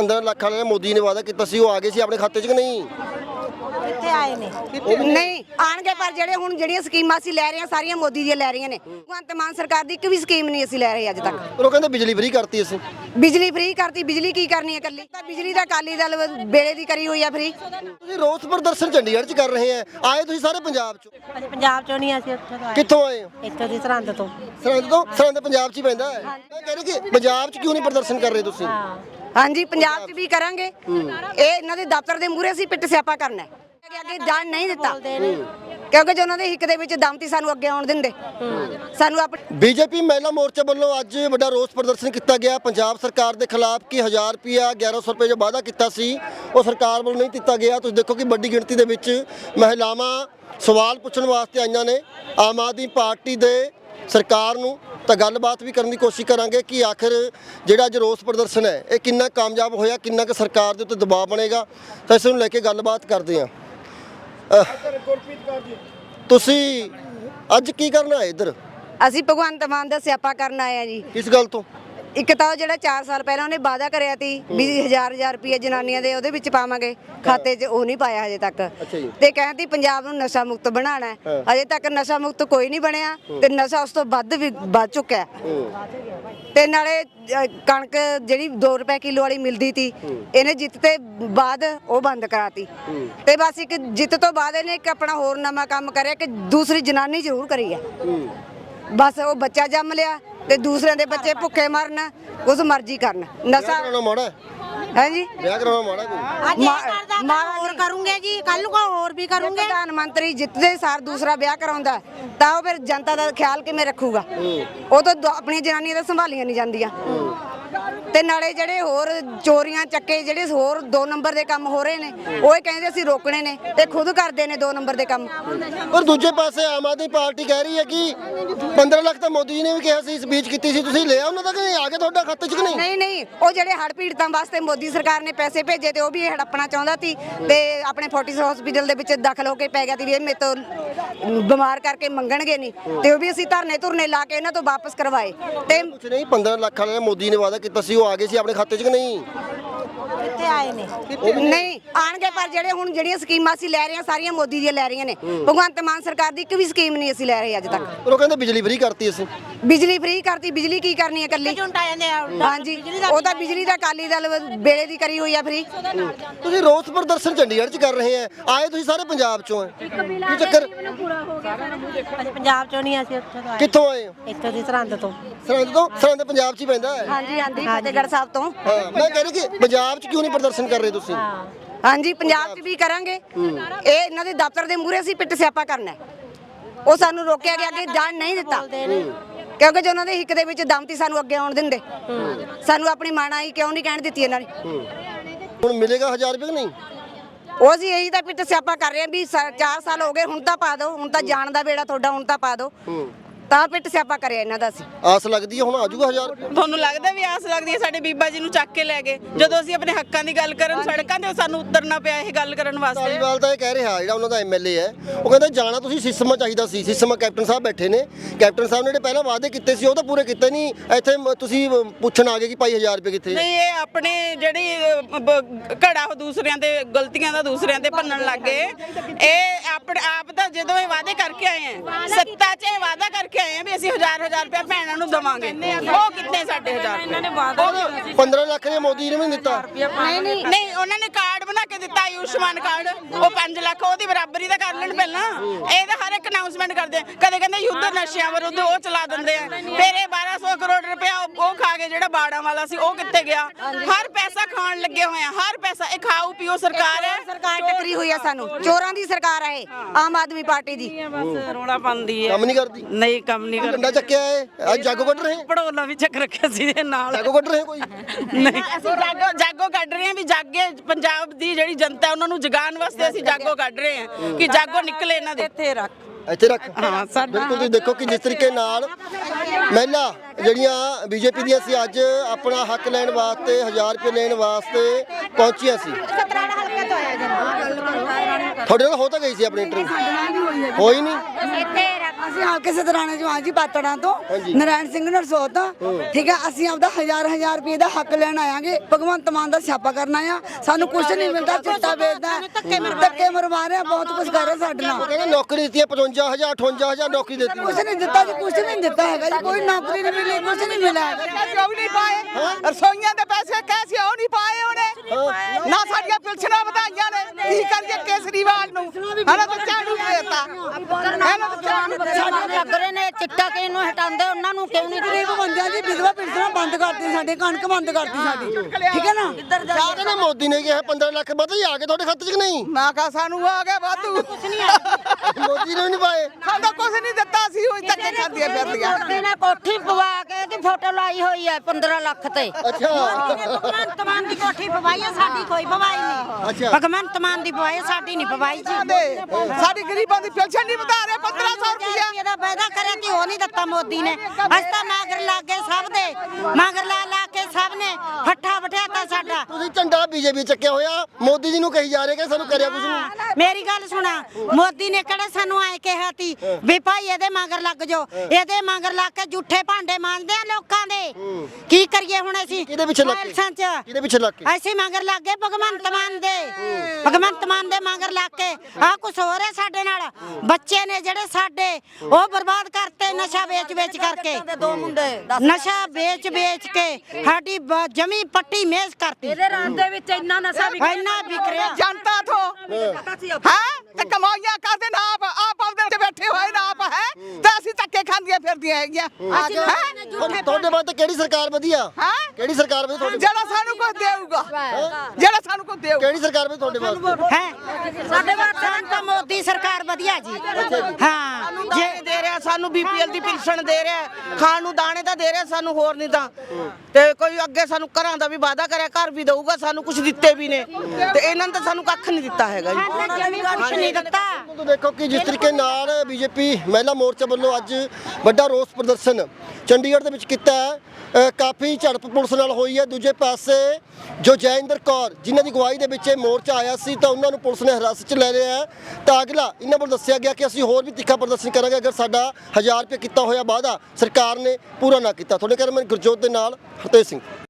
15 ਲੱਖ ਵਾਲੇ ਮੋਦੀ ਨੇ ਵਾਅਦਾ ਕੀਤਾ ਸੀ ਉਹ ਆ ਗਏ ਸੀ ਆਪਣੇ ਖਾਤੇ 'ਚ ਕਿ ਨਹੀਂ? ਕਿੱਥੇ ਆਏ ਨੇ? ਨਹੀਂ। ਆਣਗੇ ਪਰ ਜਿਹੜੇ ਹੁਣ ਜਿਹੜੀਆਂ ਸਕੀਮਾਂ ਅਸੀਂ ਲੈ ਰਹੇ ਹਾਂ ਸਾਰੀਆਂ ਮੋਦੀ ਦੀਆਂ ਲੈ ਰਹੀਆਂ ਨੇ। ਭਗਵੰਤ ਮਾਨ ਸਰਕਾਰ ਦੀ ਇੱਕ ਵੀ ਸਕੀਮ ਨਹੀਂ ਅਸੀਂ ਲੈ ਰਹੇ ਅੱਜ ਤੱਕ। ਪਰ ਉਹ ਕਹਿੰਦੇ ਬਿਜਲੀ ਫ੍ਰੀ ਕਰਤੀ ਅਸੀਂ। ਬਿਜਲੀ ਫ੍ਰੀ ਕਰਤੀ ਬਿਜਲੀ ਕੀ ਕਰਨੀ ਹੈ ਕੱਲੀ ਤਾਂ ਬਿਜਲੀ ਦਾ ਅਕਾਲੀ ਦਲ ਵੇਲੇ ਦੀ ਕਰੀ ਹੋਈ ਆ ਫ੍ਰੀ ਤੁਸੀਂ ਰੋਸ ਪ੍ਰਦਰਸ਼ਨ ਚੰਡੀਗੜ੍ਹ 'ਚ ਕਰ ਰਹੇ ਆ ਆਏ ਤੁਸੀਂ ਸਾਰੇ ਪੰਜਾਬ 'ਚੋਂ? ਅਸੀਂ ਪੰਜਾਬ ਚੋਂ ਨਹੀਂ ਅਸੀਂ ਉੱਥੋਂ ਤੋਂ ਆਏ। ਕਿੱਥੋਂ ਆਏ ਹੋ? ਇੱਥੋਂ ਦੀ ਸਰਹੰਦ ਤੋਂ। ਸਰਹੰਦ ਤੋਂ? ਸਰਹੰਦ ਪੰਜਾਬ 'ਚ ਹੀ ਪੈਂਦਾ ਹੈ। ਮੈਂ ਕਹਿ ਰਹੀ ਕਿ ਪੰਜਾਬ 'ਚ ਕਿਉਂ ਨਹੀਂ ਪ੍ਰਦਰਸ਼ਨ ਕਰ ਰਹੇ ਤੁਸੀਂ? ਹਾਂ। ਹਾਂਜੀ ਪੰਜਾਬ 'ਚ ਵੀ ਕਰਾਂਗੇ। ਇਹ ਇਹਨਾਂ ਦੇ ਦਫ਼ਤਰ ਦੇ ਮੂਹਰੇ ਅਸੀਂ ਪਿੱਟ ਸਿਆਪਾ ਕਰਨਾ ਹੈ। ਅੱਗੇ ਅੱਗੇ ਜਾਣ ਨਹੀਂ ਦਿੱਤਾ। ਕਿਉਂਕਿ ਜੋ ਉਹਨਾਂ ਦੇ ਹਿੱਕ ਦੇ ਵਿੱਚ ਦਮ ਤੀ ਸਾਨੂੰ ਅੱਗੇ ਆਉਣ ਦਿੰਦੇ। ਸਾਨੂੰ ਆਪਣੀ ਬੀਜੇਪੀ ਮਹਿਲਾ ਮੋਰਚਾ ਵੱਲੋਂ ਅੱਜ ਵੱਡਾ ਰੋਸ ਪ੍ਰਦਰਸ਼ਨ ਕੀਤਾ ਗਿਆ। ਪੰਜਾਬ ਸਰਕਾਰ ਦੇ ਖਿਲਾਫ ਕਿ 1000 ਰੁਪਿਆ 1100 ਰੁਪਏ ਜੋ ਵਾਅਦਾ ਕੀਤਾ ਸੀ ਉਹ ਸਰਕਾਰ ਵੱਲੋਂ ਨਹੀਂ ਦਿੱਤਾ ਗਿਆ। ਤੁਸੀਂ ਦੇਖੋ ਕਿ ਵੱਡੀ ਗਿਣਤੀ ਦੇ ਵਿੱਚ ਮਹਿਲਾਵਾਂ ਸਵਾਲ ਪੁੱਛਣ ਵਾਸਤੇ ਆਈਆਂ ਨੇ। ਆਮ ਆਦਮੀ ਪਾਰਟੀ ਦੇ ਸਰਕਾਰ ਨੂੰ ਤਾਂ ਗੱਲਬਾਤ ਵੀ ਕਰਨ ਦੀ ਕੋਸ਼ਿਸ਼ ਕਰਾਂਗੇ ਕਿ ਆਖਿਰ ਜਿਹੜਾ ਅੱਜ ਰੋਸ ਪ੍ਰਦਰਸ਼ਨ ਹੈ ਇਹ ਕਿੰਨਾ ਕਾਮਯਾਬ ਹੋਇਆ ਕਿੰਨਾ ਕੁ ਸਰਕਾਰ ਦੇ ਉੱਤੇ ਦਬਾਅ ਬਣੇਗਾ ਤਾਂ ਇਸ ਨੂੰ ਲੈ ਕੇ ਗੱਲਬਾਤ ਕਰਦੇ ਹਾਂ। ਤੁਸੀਂ ਅੱਜ ਕੀ ਕਰਨਾ ਹੈ ਇੱਧਰ? ਅਸੀਂ ਭਗਵੰਤ ਮਾਨ ਦਾ ਸਿਆਪਾ ਕਰਨ ਆਏ ਆ ਜੀ। ਕਿਸ ਗੱਲ ਤੋਂ? ਇੱਕ ਤਾਂ ਉਹ ਜਿਹੜਾ 4 ਸਾਲ ਪਹਿਲਾਂ ਉਹਨੇ ਵਾਅਦਾ ਕਰਿਆ ਸੀ ਵੀ ਹਜ਼ਾਰ ਹਜ਼ਾਰ ਰੁਪਏ ਜਨਾਨੀਆਂ ਦੇ ਉਹਦੇ ਵਿੱਚ ਪਾਵਾਂਗੇ ਖਾਤੇ 'ਚ ਉਹ ਨਹੀਂ ਪਾਇਆ ਹਜੇ ਤੱਕ। ਜੀ। ਤੇ ਕਹਿੰਦੀ ਪੰਜਾਬ ਨੂੰ ਨਸ਼ਾ ਮੁਕਤ ਬਣਾਉਣਾ ਹੈ। ਹਾਂ। ਹਜੇ ਤੱਕ ਨਸ਼ਾ ਮੁਕਤ ਕੋਈ ਨਹੀਂ ਬਣਿਆ ਤੇ ਨਸ਼ਾ ਉਸ ਤੋਂ ਵੱਧ ਵੀ ਵੱਧ ਚੁੱਕਿਆ ਹੈ। ਤੇ ਨਾਲੇ ਅ, ਕਣਕ ਜਿਹੜੀ 2 ਰੁਪਏ ਕਿਲੋ ਵਾਲੀ ਮਿਲਦੀ ਸੀ ਇਹਨੇ ਜਿੱਤ ਤੇ ਬਾਅਦ ਉਹ ਬੰਦ ਕਰਾਤੀ। ਤੇ ਬਸ ਇੱਕ ਜਿੱਤ ਤੋਂ ਬਾਅਦ ਇਹਨੇ ਇੱਕ ਆਪਣਾ ਹੋਰ ਨਵਾਂ ਕੰਮ ਕਰਿਆ ਕਿ ਦੂਸਰੀ ਜਨਾਨੀ ਜ਼ਰੂਰ ਕਰੀ ਹੈ। ਬਸ ਉਹ ਬੱਚਾ ਜੰਮ ਲਿਆ ਤੇ ਦੂਸਰਿਆਂ ਦੇ ਬੱਚੇ ਭੁੱਖੇ ਮਰਨ ਉਸ ਮਰਜ਼ੀ ਕਰਨ। ਨਸ਼ਾ ਕਰਾਉਣਾ ਮਾੜਾ ਹੈ? ਹੈ ਜੀ? ਵਿਆਹ ਕਰਾਉਣਾ ਮਾੜਾ ਕੋਈ? ਅੱਜ ਇਹ ਕਰਦਾ ਹੋਰ ਕਰੂੰਗੇ ਜੀ ਕੱਲ ਨੂੰ ਹੋਰ ਵੀ ਜੇ ਕਰੂੰਗੇ। ਪ੍ਰਧਾਨ ਮੰਤਰੀ ਜਿੱਤਦੇ ਸਾਰ ਦੂਸਰਾ ਵਿਆਹ ਕਰਾਉਂਦਾ ਹੈ, ਤਾਂ ਉਹ ਫਿਰ ਜਨਤਾ ਦਾ ਖਿਆਲ ਕਿਵੇਂ ਰੱਖੂਗਾ? ਉਹ ਤਾਂ ਦੋ- ਆਪਣੀਆਂ ਜਨਾਨੀਆਂ ਤਾਂ ਸੰਭਾਲੀਆਂ ਨਹੀਂ ਜਾਂਦੀਆਂ। ਤੇ ਨਾਲੇ ਜਿਹੜੇ ਹੋਰ ਚੋਰੀਆਂ ਚੱਕੇ ਜਿਹੜੇ ਹੋਰ ਦੋ ਨੰਬਰ ਦੇ ਕੰਮ ਹੋ ਰਹੇ ਨੇ ਉਹ ਇਹ ਕਹਿੰਦੇ ਅਸੀਂ ਰੋਕਣੇ ਨੇ ਤੇ ਖੁਦ ਕਰਦੇ ਨੇ ਦੋ ਨੰਬਰ ਦੇ ਕੰਮ। ਪਰ ਦੂਜੇ ਪਾਸੇ ਆਮ ਆਦਮੀ ਪਾਰਟੀ ਕਹਿ ਰਹੀ ਹੈ ਕਿ 15 ਲੱਖ ਤਾਂ ਮੋਦੀ ਜੀ ਨੇ ਵੀ ਕਿਹਾ ਸੀ ਸਪੀਚ ਕੀਤੀ ਸੀ ਤੁਸੀਂ ਲਿਆ ਉਹਨਾਂ ਦਾ ਕਿ ਆ ਗਿਆ ਤੁਹਾਡਾ ਖਾਤੇ 'ਚ ਕਿ ਨਹੀਂ? ਨਹੀਂ ਨਹੀਂ ਉਹ ਜਿਹੜੇ ਹੜ੍ਹ ਪੀੜਤਾਂ ਵਾਸਤੇ ਮੋਦੀ ਸਰਕਾਰ ਨੇ ਪੈਸੇ ਭੇਜੇ ਤੇ ਉਹ ਵੀ ਇਹ ਹੜੱਪਣਾ ਚਾਹੁੰਦਾ ਸੀ ਤੇ ਆਪਣੇ ਫੋਰਟਿਸ ਹਸਪੀਟਲ ਦੇ ਵਿੱਚ ਦਾਖਲ ਹੋ ਕੇ ਪੈ ਗਿਆ ਸੀ ਵੀ ਇਹ ਮੇਰੇ ਤੋਂ ਬਿਮਾਰ ਕਰਕੇ ਮੰਗਣਗੇ ਨਹੀਂ ਤੇ ਉਹ ਵੀ ਅਸੀਂ ਧਰਨੇ ਧੁਰਨੇ ਲਾ ਕੇ ਇਹਨਾਂ ਤੋਂ ਵਾਪਸ ਕਰਵਾਏ। ਤੇ ਕੁਛ ਨਹੀਂ 15 ਲੱਖ ਵਾਲੇ ਮੋਦੀ ਨੇ ਵਾਅਦਾ ਕੀਤਾ ਸੀ ਉਹ ਆ ਗਏ ਸੀ ਆਪਣੇ ਖਾਤੇ 'ਚ ਕਿ ਨਹੀਂ? ਕਿੱਥੇ ਆਏ ਨੇ। ਨਹੀਂ। ਆਣਗੇ ਪਰ ਜਿਹੜੇ ਹੁਣ ਜਿਹੜੀਆਂ ਸਕੀਮਾਂ ਅਸੀਂ ਲੈ ਰਹੇ ਹਾਂ ਸਾਰੀਆਂ ਮੋਦੀ ਦੀਆਂ ਲੈ ਰਹੀਆਂ ਨੇ। ਭਗਵੰਤ ਮਾਨ ਸਰਕਾਰ ਦੀ ਇੱਕ ਵੀ ਸਕੀਮ ਨਹੀਂ ਅਸੀਂ ਲੈ ਰਹੇ ਅੱਜ ਤੱਕ। ਉਹ ਕਹਿੰਦੇ ਬਿਜਲੀ ਫ੍ਰੀ ਕਰਤੀ ਅਸੀਂ। ਬਿਜਲੀ ਫ੍ਰੀ ਕਰਤੀ ਬਿਜਲੀ ਕੀ ਕਰਨੀ ਹੈ ਕੱਲੀ ਝੁੰਟਾ ਜਾਂਦੇ ਆ ਹਾਂਜੀ ਉਹ ਤਾਂ ਬਿਜਲੀ ਦਾ ਅਕਾਲੀ ਦਲ ਵੇਲੇ ਦੀ ਕਰੀ ਹੋਈ ਆ ਫ੍ਰੀ। ਤੁਸੀਂ ਰੋਸ ਪ੍ਰਦਰਸ਼ਨ ਚੰਡੀਗੜ੍ਹ 'ਚ ਕਰ ਰਹੇ ਆ। ਆਏ ਤੁਸੀਂ ਸਾਰੇ ਪੰਜਾਬ 'ਚੋਂ ਆ। ਕੀ ਚੱਕਰ? ਅਸੀਂ ਪੰਜਾਬ ਚੋਂ ਨਹੀਂ ਅਸੀਂ ਉੱਥੋਂ ਤੋਂ ਆਏ। ਕਿੱਥੋਂ ਆਏ ਹੋ? ਇੱਥੋਂ ਦੀ ਸਰਹੰਦ ਤੋਂ। ਸਰਹੰਦ ਤੋਂ? ਸਰਹੰਦ ਪੰਜਾਬ 'ਚ ਹੀ ਪੈਂਦਾ ਹੈ? ਹਾਂਜੀ ਹਾਂਜੀ ਫਤਿਹਗੜ੍ਹ ਸਾਹਿਬ ਤੋਂ। ਹਾਂ ਮੈਂ ਕਹਿ ਰਹੀ ਕਿ ਪੰਜਾਬ 'ਚ ਕਿਉਂ ਨਹੀਂ ਪ੍ਰਦਰਸ਼ਨ ਕਰ ਰਹੇ ਤੁਸੀਂ? ਹਾਂ। ਹਾਂਜੀ ਪੰਜਾਬ 'ਚ ਵੀ ਕਰਾਂਗੇ। ਇਹ ਇਹਨਾਂ ਦੇ ਦਫ਼ਤਰ ਦੇ ਮੂਹਰੇ ਅਸੀਂ ਪਿੱਟ ਸਿਆਪਾ ਕਰਨਾ ਹੈ। ਉਹ ਸਾਨੂੰ ਰੋਕਿਆ ਗਿਆ ਕਿ ਜਾਣ ਨਹੀਂ ਦਿੱਤਾ। ਕਿਉਂਕਿ ਜੋ ਉਹਨਾਂ ਦੇ ਹਿੱਕ ਦੇ ਵਿੱਚ ਦਮ ਤੀ ਸਾਨੂੰ ਅੱਗੇ ਆਉਣ ਦਿੰਦੇ। ਸਾਨੂੰ ਆਪਣੀ ਮਾਣਾਈ ਕਿਉਂ ਨਹੀਂ ਕਹਿਣ ਦਿੱਤੀ ਇਹਨਾਂ ਨੇ? ਹੁਣ ਮਿਲੇਗਾ 1000 ਰੁਪਏ ਕਿ ਨਹੀਂ? ਉਹ ਅਸੀਂ ਇਹੀ ਤਾਂ ਪਿੱਟ ਸਿਆਪਾ ਕਰ ਰਹੇ ਹਾਂ ਵੀ 4 ਸਾਲ ਹੋ ਗਏ ਹੁਣ ਤਾਂ ਪਾ ਦਿਓ ਹੁਣ ਤਾਂ ਜਾਣ ਦਾ ਵੇੜਾ ਤੁਹਾਡਾ ਹੁਣ ਤਾਂ ਪਾ ਦਿਓ। ਤਾਂ ਪਿੱਟ ਸਿਆਪਾ ਕਰਿਆ ਇਹਨਾਂ ਦਾ ਅਸੀਂ। ਆਸ ਲੱਗਦੀ ਹੈ ਹੁਣ ਆ ਜਾਊਗਾ 1000 ਰੁਪਏ? ਤੁਹਾਨੂੰ ਲੱਗਦਾ ਵੀ ਆਸ ਲੱਗਦੀ ਹੈ ਸਾਡੇ ਬੀਬਾ ਜੀ ਨੂੰ ਚੱਕ ਕੇ ਲੈ ਗਏ? ਜਦੋਂ ਅਸੀਂ ਆਪਣੇ ਹੱਕਾਂ ਦੀ ਗੱਲ ਕਰਨ ਸੜਕਾਂ ਤੇ ਸਾਨੂੰ ਉਤਰਨਾ ਪਿਆ ਇਹ ਗੱਲ ਕਰਨ ਵਾਸਤੇ। ਧਾਲੀਵਾਲ ਤਾਂ ਇਹ ਕਹਿ ਰਿਹਾ ਜਿਹੜਾ ਉਹਨਾਂ ਦਾ ਐਮਐਲਏ ਹੈ ਉਹ ਕਹਿੰਦਾ ਜਾਣਾ ਤੁਸੀਂ ਸਿਸਮਾ ਚਾਹੀਦਾ ਸੀ। ਸਿਸਮਾ ਕੈਪਟਨ ਸਾਹਿਬ ਬੈਠੇ ਨੇ। ਕੈਪਟਨ ਸਾਹਿਬ ਨੇ ਜਿਹੜੇ ਪਹਿਲਾਂ ਵਾਅਦੇ ਕੀਤੇ ਸੀ ਉਹ ਤਾਂ ਪੂਰੇ ਕੀਤੇ ਨਹੀਂ। ਇੱਥੇ ਮ- ਤੁਸੀਂ ਪੁੱਛਣ ਆ ਗਏ ਕਿ ਭਾਈ 1000 ਰੁਪਏ ਕਿੱਥੇ? ਨਹੀਂ ਇਹ ਆਪਣੇ ਜਿਹੜੀ ਬ- ਘੜਾ ਉਹ ਦੂਸਰਿਆਂ ਦੇ ਗਲਤੀਆਂ ਦਾ ਦੂਸਰਿਆਂ ਤੇ ਭੰਨਣ ਲੱਗ ਗਏ। ਇਹ ਆਪਣੇ ਆਪ ਤਾਂ ਜਦੋਂ ਇਹ ਵਾਅਦੇ ਕਰਕੇ ਆਏ ਆ ਸੱਤਾ 'ਚ ਇਹ ਵਾਅਦਾ ਕਰਕੇ ਆਏ ਆ ਵੀ ਅਸੀਂ ਹਜ਼ਾਰ ਹਜ਼ਾਰ ਰੁਪਏ ਭੈਣਾਂ ਨੂੰ ਦਵਾਂਗੇ। ਉਹ ਕਿੰਨੇ ਸਾਡੇ ਹਜ਼ਾਰ ਇਹਨਾਂ ਨੇ ਵਾਅਦਾ 15 ਲੱਖ ਨੇ ਮੋਦੀ ਨੇ ਵੀ ਨਹੀਂ ਦਿੱਤਾ। ਨਹੀਂ ਨਹੀਂ ਨਹੀਂ ਉਹਨਾਂ ਨੇ ਕਾਰਡ ਬਣਾ ਕੇ ਦਿੱਤਾ ਆਯੁਸ਼ਮਾਨ ਕਾਰਡ। ਉਹ 5 ਲੱਖ ਉਹਦੀ ਬਰਾਬਰੀ ਤਾਂ ਕਰ ਲੈਣ ਪਹਿਲਾਂ। ਇਹ ਤਾਂ ਹਰ ਇੱਕ ਅਨਾਉਂਸਮੈਂਟ ਕਰਦੇ ਆ। ਕਦੇ ਕਹਿੰਦੇ ਯੁੱਧ ਨਸ਼ਿਆਂ ਵਿਰੁੱਧ ਉਹ ਚਲਾ ਦਿੰਦੇ ਆ। ਫਿਰ ਇਹ 1200 ਕਰੋੜ ਰੁਪਇਆ ਉਹ ਉਹ ਖਾ ਕੇ ਜਿਹੜਾ ਬਾੜਾਂ ਵਾਲਾ ਸੀ ਉਹ ਕਿੱਥੇ ਗਿਆ? ਹਰ ਪੈਸਾ ਖਾਣ ਲੱਗੇ ਹੋਏ ਆ ਹਰ ਪੈਸਾ। ਇਹ ਖਾਊ ਪੀਓ ਸਰਕਾਰ ਹੈ। ਸਰਕਾਰ ਟੱਕਰੀ ਹੋਈ ਆ ਸਾਨੂੰ। ਚੋਰਾਂ ਦੀ ਸਰਕਾਰ ਹੈ ਇਹ ਆਮ ਆਦਮੀ ਪਾਰਟੀ ਦੀ। ਬਸ ਰੋਲਾ ਪਾਉਂਦੀ ਹੈ। ਕੰਮ ਨਹੀਂ ਕਰਦੀ? ਨਹੀਂ ਕੰਮ ਨਹੀਂ ਕਰ ਡੰਡਾ ਚੱਕਿਆ ਹੈ ਅੱਜ ਜਾਗੋ ਕੱਢ ਰਹੇ? ਪੜੋਲਾ ਵੀ ਚੱਕ ਰੱਖਿਆ ਸੀ ਇਹਦੇ ਨਾਲ। ਜਾਗੋ ਕੱਢ ਰਹੇ ਕੋਈ? ਨਹੀਂ। ਅਸੀਂ ਜਾਗੋ ਜਾਗੋ ਕੱਢ ਰਹੇ ਹਾਂ ਵੀ ਜਾਗੇ ਪੰਜਾਬ ਦੀ ਜਿਹੜੀ ਜਨਤਾ ਹੈ, ਉਹਨਾਂ ਨੂੰ ਜਗਾਉਣ ਵਾਸਤੇ ਅਸੀਂ ਜਾਗੋ ਕੱਢ ਰਹੇ ਹਾਂ ਕਿ ਜਾਗੋ ਨਿਕਲੇ ਇਹਨਾਂ ਦੇ। ਇੱਥੇ ਰੱਖ। ਇੱਥੇ ਰੱਖ। ਹਾਂ, ਸਾਡਾ- ਬਿਲਕੁਲ ਤੁਸੀਂ ਦੇਖੋ ਕਿ ਜਿਸ ਤਰੀਕੇ ਨਾਲ ਮਹਿਲਾ ਜਿਹੜੀਆਂ ਬੀਜੇਪੀ ਦੀਆਂ ਸੀ ਅੱਜ ਆਪਣਾ ਹੱਕ ਲੈਣ ਵਾਸਤੇ 1000 ਰੁਪਏ ਲੈਣ ਵਾਸਤੇ ਪਹੁੰਚੀਆਂ ਸੀ। ਤੁਹਾਡੇ ਨਾਲ ਹੋ ਤਾਂ ਗਈ ਸੀ ਆਪਣੀ ਇੰਟਰਵਿਊ ਹੋਈ ਨਹੀਂ? ਅਸੀਂ ਹਲਕੇ ਸਤਰਾਣੇ ਜਵਾਨ ਜੀ ਪਾਤੜਾਂ ਤੋਂ। ਨਰਾਇਣ ਸਿੰਘ ਨਰਸੋਤ ਤੋਂ ਠੀਕ ਹੈ ਅਸੀਂ ਆਪਦਾ ਹਜ਼ਾਰ ਹਜ਼ਾਰ ਰੁਪਏ ਦਾ ਹੱਕ ਲੈਣ ਆਵਾਂਗੇ ਭਗਵੰਤ ਮਾਨ ਦਾ ਛਾਪਾ ਕਰਨ ਆਇਆ। ਸਾਨੂੰ ਕੁਝ ਨਹੀਂ ਮਿਲਦਾ ਚਿੱਟਾ ਵੇਚਦਾ ਧੱਕੇ ਮਰਵਾ ਰਿਹਾ ਬਹੁਤ ਕੁਝ ਕਰ ਰਿਹਾ ਸਾਡੇ ਨਾਲ। ਕਹਿੰਦੇ ਨੌਕਰੀ ਦਿੱਤੀ ਹੈ 55000 58000 ਨੌਕਰੀ ਦਿੱਤੀ ਕੁਝ ਨਹੀਂ ਦਿੱਤਾ ਜੀ ਕੁਝ ਨਹੀਂ ਦਿੱਤਾ ਹੈਗਾ ਜੀ ਕੋਈ ਨੌਕਰੀ ਨਹੀਂ ਮਿਲੀ ਕੁਝ ਨਹੀਂ ਮਿਲਿਆ ਹੈਗਾ। ਕਿਉਂ ਨਹੀਂ ਪਾਏ ਰਸੋਈਆਂ ਦੇ ਪੈਸੇ ਕੈਸੇ ਉਹਨੇ ਨਾ ਸਾਡੀਆਂ ਪਿਲਸਣਾਂ ਵਧਾਈਆਂ ਨੇ। ਕੀ ਕਰੀਏ ਕੇਸਰੀਵਾਲ ਨੂੰ? ਹਣਾ ਤਾਂ ਝਾੜੂ ਦੇਤਾ। ਹਣਾ ਤਾਂ ਝਾੜੂ ਨੇ ਚਿੱਟਾ ਕਿ ਨੂੰ ਹਟਾਉਂਦੇ ਉਹਨਾਂ ਨੂੰ ਕਿਉਂ ਨਹੀਂ ਗਰੀਬ ਬੰਦਿਆਂ ਦੀ ਵਿਧਵਾ ਪਿਲਸਣਾ ਬੰਦ ਕਰਤੀ ਸਾਡੇ ਕਣਕ ਬੰਦ ਕਰਤੀ ਸਾਡੀ। ਠੀਕ ਹੈ ਨਾ? ਕਿਆ ਕਹਿੰਦੇ ਮੋਦੀ ਨੇ ਕਿਹਾ 15 ਲੱਖ ਪਤਾ ਹੀ ਆ ਗਏ ਤੁਹਾਡੇ ਖਾਤੇ 'ਚ ਕਿ ਨਹੀਂ? ਮੈਂ ਕਹਾ ਸਾਨੂੰ ਆ ਗਿਆ ਵਾਧੂ। ਮੋਦੀ ਨੇ ਵੀ ਨਹੀਂ ਪਾਏ। ਸਾਡਾ ਕੁਝ ਨਹੀਂ ਦਿੱਤਾ ਸੀ ਉਹ ਧੱਕੇ ਖਾਂਦੀਆਂ ਫਿਰਦੀਆਂ। ਮੋਦੀ ਨੇ ਕੋਠੀ ਪਵਾ ਕੇ ਇਹਦੀ ਫੋਟੋ ਲਾਈ ਹੋਈ ਹੈ 15 ਲੱਖ ਤੇ। ਅੱਛਾ। ਭਗਵੰਤ ਮਾਨ ਦੀ ਕੋਠੀ ਪਵਾਈ ਹੈ ਸਾਡੀ ਕੋਈ ਪਵਾਈ ਨਹੀਂ। ਅੱਛਾ। ਭਗਵੰਤ ਮਾਨ ਦੀ ਪਵਾਈ ਹੈ, ਸਾਡੀ ਨਹੀਂ ਪਵਾਈ ਜੀ। ਸਾਡੀ ਗਰੀਬਾਂ ਦੀ ਪਿਲਸਣ ਨਹੀਂ ਵਧਾ ਰਹੇ 1500 ਰੁਪਇਆ ਇਹਦਾ ਵਾਅਦਾ ਕਰਿਆ ਕਿ ਉਹ ਨਹੀਂ ਦਿੱਤਾ ਮੋਦੀ ਨੇ। ਅਸੀਂ ਤਾਂ ਮਾਗਰ ਲਾ ਕੇ ਸਭ ਦੇ, ਮਾਗਰ ਲਾ ਲਾ ਕੇ ਸਭ ਨੇ ਫੱਠਾ ਬਠਿਆਤਾ ਝੰਡਾ ਬੀਜੇਪੀ ਚੱਕਿਆ ਹੋਇਆ। ਮੋਦੀ ਜੀ ਨੂੰ ਕਹੀ ਜਾ ਰਹੇ ਕਿ ਸਾਨੂੰ ਕਰਿਆ ਕੁਝ ਨਹੀਂ ਮੇਰੀ ਗੱਲ ਸੁਣਾ। ਮੋਦੀ ਨੇ ਕਿਹੜਾ ਸਾਨੂੰ ਆਏ ਕਿਹਾ ਤੀ ਵੀ ਭਾਈ ਇਹਦੇ ਮਗਰ ਲੱਗ ਜਾਓ। ਇਹਦੇ ਮਗਰ ਲੱਗ ਕੇ ਝੂਠੇ ਭਾਂਡੇ ਮਾਂਜਦੇ ਆ ਲੋਕਾਂ ਦੇ। ਕੀ ਕਰੀਏ ਹੁਣ ਅਸੀਂ? ਕਿਹਦੇ ਪਿੱਛੇ ਲੱਗ ਕੇ? 'ਚ। ਕਿਹਦੇ ਪਿੱਛੇ ਲੱਗ ਕੇ ਅਸੀਂ ਮਗਰ ਲੱਗ ਗਏ ਭਗਵੰਤ ਮਾਨ ਦੇ। ਭਗਵੰਤ ਮਾਨ ਦੇ ਮਗਰ ਲੱਗ ਕੇ। ਆਹ ਕੁਛ ਹੋ ਰਿਹਾ ਸਾਡੇ ਨਾਲ? ਬੱਚੇ ਨੇ ਜਿਹੜੇ ਸਾਡੇ ਉਹ ਬਰਬਾਦ ਕਰਤੇ ਨਸ਼ਾ ਵੇਚ ਵੇਚ ਕਰਕੇ। ਦੋ ਮੁੰਡੇ ਨਸ਼ਾ ਵੇਚ ਵੇਚ ਕੇ ਸਾਡੀ ਬ- ਜਮੀ ਪੱਟੀ ਮੇਜ਼ ਕਰਤੀ। ਇਹਦੇ ਰਾਤ ਦੇ ਵਿੱਚ ਇੰਨਾ ਨਸ਼ਾ ਇੰਨਾ ਵਿਕ ਰਿਹਾ ਜਨਤਾ ਤੋਂ। ਹੈ? ਤੇ ਕਮਾਈਆਂ ਕਰਦੇ ਨਾ ਆਪ ਆਪ ਆਪਦੇ ਤੇ ਬੈਠੇ ਹੋਏ ਨਾ ਆਪ ਹੈ? ਤੇ ਅਸੀਂ ਧੱਕੇ ਖਾਂਦੀਆਂ ਫਿਰਦੀਆਂ ਹੈਗੀਆਂ। ਤੁਹਾਡੇ ਬਾਅਦ ਤਾਂ ਕਿਹੜੀ ਸਰਕਾਰ ਵਧੀਆ? ਹੈਂ? ਕਿਹੜੀ ਸਰਕਾਰ ਕੁਝ ਦੇਊਗਾ ਜਿਹੜਾ ਸਾਨੂੰ ਕੁਝ ਦੇਊਗਾ। ਕਿਹੜੀ ਸਰਕਾਰ ਵਧੀਆ ਤੁਹਾਡੇ ਵਾਸਤੇ? ਹੈ? ਸਾਡੇ ਵਾਸਤੇ ਤਾਂ ਮੋਦੀ ਸਰਕਾਰ ਵਧੀਆ ਜੀ। ਹਾਂ। ਜੇ ਦੇ ਰਿਹਾ ਸਾਨੂੰ ਬੀਪੀਐਲ ਦੀ ਪਿਲਸਣ ਦੇ ਰਿਹਾ ਖਾਣ ਨੂੰ ਦਾਣੇ ਤਾਂ ਦੇ ਰਿਹਾ ਸਾਨੂੰ ਹੋਰ ਨਹੀਂ ਤਾਂ। ਤੇ ਕੋਈ ਅੱਗੇ ਸਾਨੂੰ ਘਰਾਂ ਦਾ ਵੀ ਵਾਅਦਾ ਕਰਿਆ ਘਰ ਵੀ ਦਊਗਾ ਸਾਨੂੰ ਕੁਝ ਦਿੱਤੇ ਵੀ ਨੇ। ਤੇ ਇਹਨਾਂ ਨੇ ਤਾਂ ਸਾਨੂੰ ਕੱਖ ਨਹੀਂ ਦਿੱਤਾ ਹੈਗਾ ਜੀ। ਕੁਛ ਨਹੀਂ ਦਿੱਤਾ। ਦੇਖੋ ਕਿ ਜਿਸ ਤਰੀਕੇ ਨਾਲ ਬੀਜੇਪੀ ਮਹਿਲਾ ਮੋਰਚਾ ਵੱਲੋਂ ਅੱਜ ਵੱਡਾ ਰੋਸ ਪ੍ਰਦਰਸ਼ਨ ਚੰਡੀਗੜ੍ਹ ਦੇ ਵਿੱਚ ਕੀਤਾ ਹੈ। ਕਾਫੀ ਝੜਪ ਪੁਲਿਸ ਨਾਲ ਹੋਈ ਹੈ। ਦੂਜੇ ਪਾਸੇ ਜੋ ਜੈਇੰਦਰ ਕੌਰ, ਜਿਨ੍ਹਾਂ ਦੀ ਗਵਾਹੀ ਦੇ ਵਿੱਚ ਇਹ ਮੋਰਚਾ ਆਇਆ ਸੀ, ਤਾਂ ਉਹਨਾਂ ਨੂੰ ਪੁਲਿਸ ਨੇ ਹਿਰਾਸਤ 'ਚ ਲੈ ਲਿਆ ਤਾਂ ਅਗਲਾ, ਇਹਨਾਂ ਵੱਲੋਂ ਦੱਸਿਆ ਗਿਆ ਕਿ ਅਸੀਂ ਹੋਰ ਵੀ ਤਿੱਖਾ ਪ੍ਰਦਰਸ਼ਨ ਕਰਾਂਗੇ। ਅਗਰ ਸਾਡਾ 1000 ਰੁਪਏ ਕੀਤਾ ਹੋਇਆ ਵਾਅਦਾ ਸਰਕਾਰ ਨੇ ਪੂਰਾ ਨਾ ਕੀਤਾ। ਤੁਹਾਡੇ ਕੈਮਰਾਮੈਨ ਗੁਰਜੋਤ ਦੇ ਨਾਲ ਹਰਤੇਜ ਸਿੰਘ।